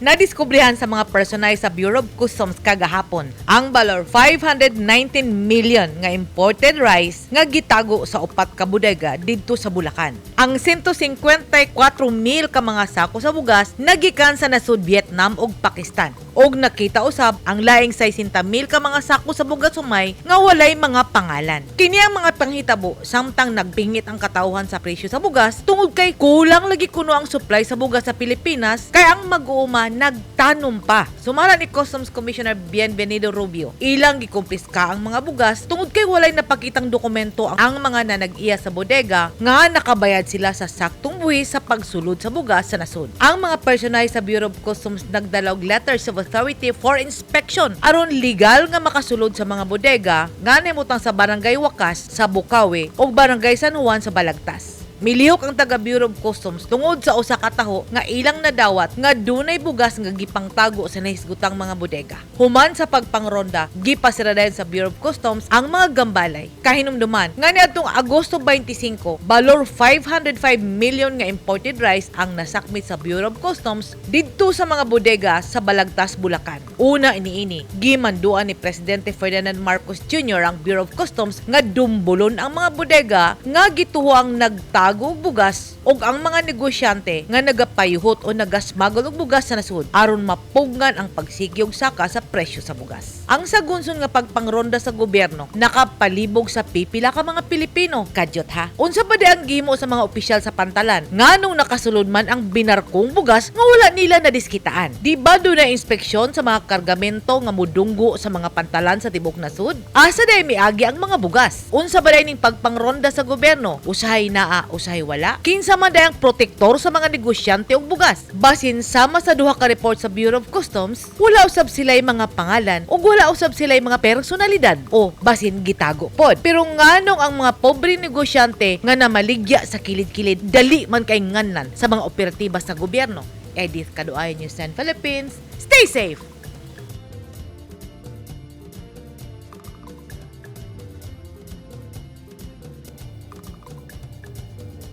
Nadiskubrihan sa mga personay sa Bureau of Customs kagahapon ang balor 519 million nga imported rice nga gitago sa upat ka bodega didto sa Bulacan. Ang 154 mil ka mga sako sa bugas nagikan sa nasud Vietnam ug Pakistan. Og nakita usab ang laing 60 mil ka mga sako sa bugas sumay nga walay mga pangalan. Kini ang mga panghitabo samtang nagbingit ang katawhan sa presyo sa bugas tungod kay kulang lagi kuno ang supply sa bugas sa Pilipinas kay ang mag-uuma nagtanom pa. Sumara ni Customs Commissioner Bienvenido Rubio. Ilang gikumpiska ang mga bugas tungod kay walay napakitang dokumento ang, ang mga nanag-iya sa bodega nga nakabayad sila sa saktong buwis sa pagsulod sa bugas sa nasod. Ang mga personay sa Bureau of Customs nagdalog letters of authority for inspection aron legal nga makasulod sa mga bodega nga nimutang sa Barangay Wakas sa Bukawi o Barangay San Juan sa Balagtas. Milihok ang taga Bureau of Customs tungod sa usa ka taho nga ilang nadawat nga dunay bugas nga gipangtago sa nahisgutang mga bodega. Human sa pagpangronda, gipasira dayon sa Bureau of Customs ang mga gambalay. Kahinumduman nga niadtong Agosto 25, balor 505 million nga imported rice ang nasakmit sa Bureau of Customs didto sa mga bodega sa Balagtas, Bulacan. Una iniini, gimanduan ni Presidente Ferdinand Marcos Jr. ang Bureau of Customs nga dumbulon ang mga bodega nga gituho ang nagtago og bugas ug ang mga negosyante nga nagapayuhot o nagasmagol og bugas sa nasud aron mapugnan ang pagsigyog saka sa presyo sa bugas. Ang sagunson nga pagpangronda sa gobyerno nakapalibog sa pipila ka mga Pilipino. Kadyot ha. Unsa di ang gimo sa mga opisyal sa pantalan? Nganong nakasulod man ang binarkong bugas nga wala nila nadiskitaan? Di ba do na inspeksyon sa mga kargamento nga mudunggo sa mga pantalan sa tibok nasud? Asa day miagi ang mga bugas? Unsa ba ning pagpangronda sa gobyerno? Usahay naa, usahay wala? Kinsa man day ang protektor sa mga negosyante og bugas? Basin sama sa duha ka report sa Bureau of Customs, wala usab sila mga pangalan ug wala usab sila mga personalidad o basin gitago pod. Pero nganong ang mga pobre negosyante nga namaligya sa kilid-kilid dali man kay nganlan sa mga operatiba sa gobyerno? Edith Kaduay News 10 Philippines. Stay safe!